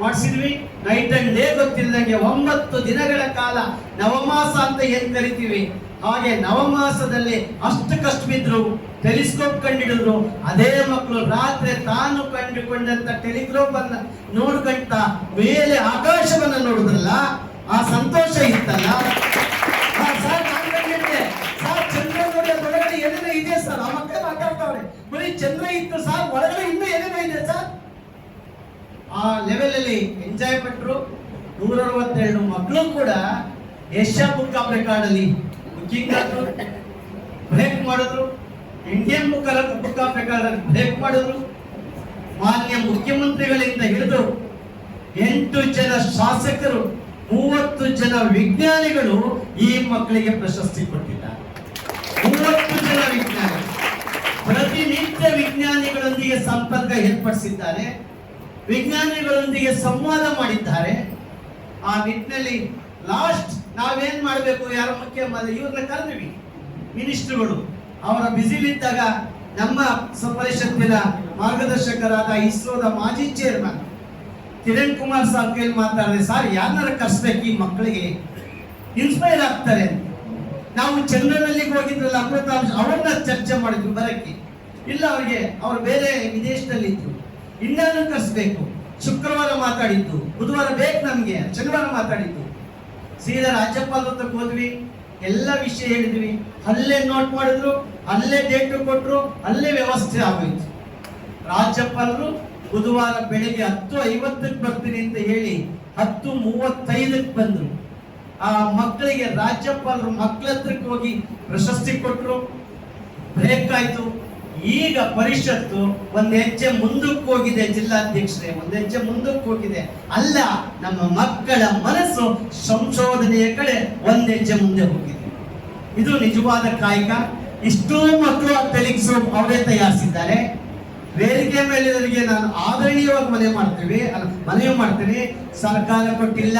ಮಾಡಿಸಿದ್ವಿ. Night and day ಗೊತ್ತಿಲ್ಲದಂಗೆ ಒಂಬತ್ತು ದಿನಗಳ ಕಾಲ ನವಮಾಸ ಅಂತ ಏನ್ ಕರಿತೀವಿ? ಹಾಗೆ ನವಮಾಸದಲ್ಲಿ ಅಷ್ಟು ಕಷ್ಟ ಬಿದ್ರು, ಟೆಲಿಸ್ಕೋಪ್ ಕಂಡಿಡಿದ್ರು. ಅದೇ ಮಕ್ಕಳು ರಾತ್ರಿ ತಾನು ಕಂಡುಕೊಂಡಂತ ಟೆಲಿಸ್ಕೋಪ್ ಅನ್ನ ನೋಡ್ಕಂತ ಮೇಲೆ ಆಕಾಶವನ್ನ ನೋಡಿದ್ರಲ್ಲ, ಆ ಸಂತೋಷ ಇತ್ತಲ್ಲ? ಚಂದ್ರ ಇದೆ ಸರ್. ಆ ಮಕ್ಕಳು ಮಾತಾಡ್ತಾವ್ರೆ. ಚಂದ್ರ ಇತ್ತು ಸರ್ ಒಳಗಡೆ ಇನ್ನೂ ಏನೇನೋ ಇದೆ ಸರ್ ಆ ಲೆವೆಲಲ್ಲಿ ಎಂಜಾಯ್ ಪಟ್ಟರು ನೂರ ಅರವತ್ತೆರಡು ಮಕ್ಕಳು ಕೂಡ ಏಷ್ಯಾ ಬುಕ್ ಆಫ್ ರೆಕಾರ್ಡ್ ಅಲ್ಲಿ ಬುಕ್ಕಿಂಗ್ ಆದ್ರು ಬ್ರೇಕ್ ಮಾಡಿದ್ರು. Indian book book of record ಅಲ್ಲಿ ಬ್ರೇಕ್ ಮಾಡಿದ್ರು. ಮಾನ್ಯ ಮುಖ್ಯಮಂತ್ರಿಗಳಿಂದ ಹಿಡಿದು ಎಂಟು ಜನ ಶಾಸಕರು, ಮೂವತ್ತು ಜನ ವಿಜ್ಞಾನಿಗಳು ಈ ಮಕ್ಕಳಿಗೆ ಪ್ರಶಸ್ತಿ ಕೊಟ್ಟಿದ್ದಾರೆ ಮೂವತ್ತು ಜನ ವಿಜ್ಞಾನಿ ಪ್ರತಿನಿತ್ಯ ವಿಜ್ಞಾನಿಗಳೊಂದಿಗೆ ಸಂಪರ್ಕ ಏರ್ಪಡಿಸಿದ್ದಾರೆ. ವಿಜ್ಞಾನಿಗಳೊಂದಿಗೆ ಸಂವಾದ ಮಾಡಿದ್ದಾರೆ. ಆ ನಿಟ್ಟಿನಲ್ಲಿ ಲಾಸ್ಟ್ ನಾವೇನ್ ಮಾಡಬೇಕು? ಯಾರ ಮುಖ್ಯ ಇವ್ರನ್ನ ಕರೆದ್ವಿ. ಮಿನಿಸ್ಟ್ರುಗಳು ಅವರ ಬಿಸಿಲಿದ್ದಾಗ ನಮ್ಮ ಪರಿಷತ್ತಿನ ಮಾರ್ಗದರ್ಶಕರಾದ ಇಸ್ರೋದ ಮಾಜಿ ಚೇರ್ಮನ್ ಕಿರಣ್ ಕುಮಾರ್ ಸರ್ ಕೇಳಿ ಮಾತಾಡಿದ್ರೆ, ಸರ್ ಯಾರನ್ನಾರ ಕರ್ಸ್ಬೇಕು ಈ ಮಕ್ಕಳಿಗೆ? ಇನ್ಸ್ಪೈರ್ ಆಗ್ತಾರೆ. ನಾವು ಚಂದ್ರನಲ್ಲಿ ಹೋಗಿದ್ರಲ್ಲ, ಅಮೃತಾಂಶ ಅವ್ರನ್ನ ಚರ್ಚೆ ಮಾಡಿದ್ವಿ ಬರಕ್ಕೆ. ಇಲ್ಲ, ಅವ್ರಿಗೆ, ಅವ್ರು ಬೇರೆ ವಿದೇಶದಲ್ಲಿ ಇದ್ರು ಇಂಡಿಯಾನು ಕರೆಸಬೇಕು ಶುಕ್ರವಾರ ಮಾತಾಡಿದ್ದು, ಬುಧವಾರ ಬೇಕು ನಮಗೆ, ಶನಿವಾರ ಮಾತಾಡಿದ್ದು. ಸೀದಾ ರಾಜ್ಯಪಾಲ ಹತ್ರ ಹೋದ್ವಿ, ಎಲ್ಲ ವಿಷಯ ಹೇಳಿದ್ವಿ. ಅಲ್ಲೇ ನೋಟ್ ಮಾಡಿದ್ರು, ಅಲ್ಲೇ ಡೇಟ್ ಕೊಟ್ಟರು ಅಲ್ಲೇ ವ್ಯವಸ್ಥೆ ಆಗೋಯ್ತು. ರಾಜ್ಯಪಾಲರು ಬುಧವಾರ ಬೆಳಿಗ್ಗೆ ಹತ್ತು ಐವತ್ತಕ್ಕೆ ಬರ್ತೀನಿ ಅಂತ ಹೇಳಿ ಹತ್ತು ಮೂವತ್ತೈದಕ್ಕೆ ಬಂದರು. ಆ ಮಕ್ಕಳಿಗೆ ರಾಜ್ಯಪಾಲರು ಮಕ್ಕಳ ಹತ್ರಕ್ಕೆ ಹೋಗಿ ಪ್ರಶಸ್ತಿ ಕೊಟ್ಟರು ಬ್ರೇಕ್ ಆಯ್ತು. ಈಗ ಪರಿಷತ್ತು ಒಂದು ಹೆಜ್ಜೆ ಮುಂದಕ್ಕೆ ಹೋಗಿದೆ ಜಿಲ್ಲಾಧ್ಯಕ್ಷರೇ, ಒಂದು ಹೆಜ್ಜೆ ಮುಂದಕ್ಕೆ ಹೋಗಿದೆ. ಅಲ್ಲ, ನಮ್ಮ ಮಕ್ಕಳ ಮನಸ್ಸು ಸಂಶೋಧನೆಯ ಕಡೆ ಒಂದ್ ಹೆಜ್ಜೆ ಮುಂದೆ ಹೋಗಿದೆ. ಇದು ನಿಜವಾದ ಕಾಯಕ? ಇಷ್ಟೋ ಮಕ್ಕಳು ತೆಲಿಗ್ಸು ಅವರೇ ತಯಾರಿಸಿದ್ದಾರೆ. ವೇದಿಕೆ ಮೇಲೆ ನಾನು ಆದರಣೀಯವಾಗಿ ಮನೆ ಮಾಡ್ತೀವಿ ಮನವಿ ಮಾಡ್ತೀನಿ. ಸರ್ಕಾರ ಕೊಟ್ಟಿಲ್ಲ.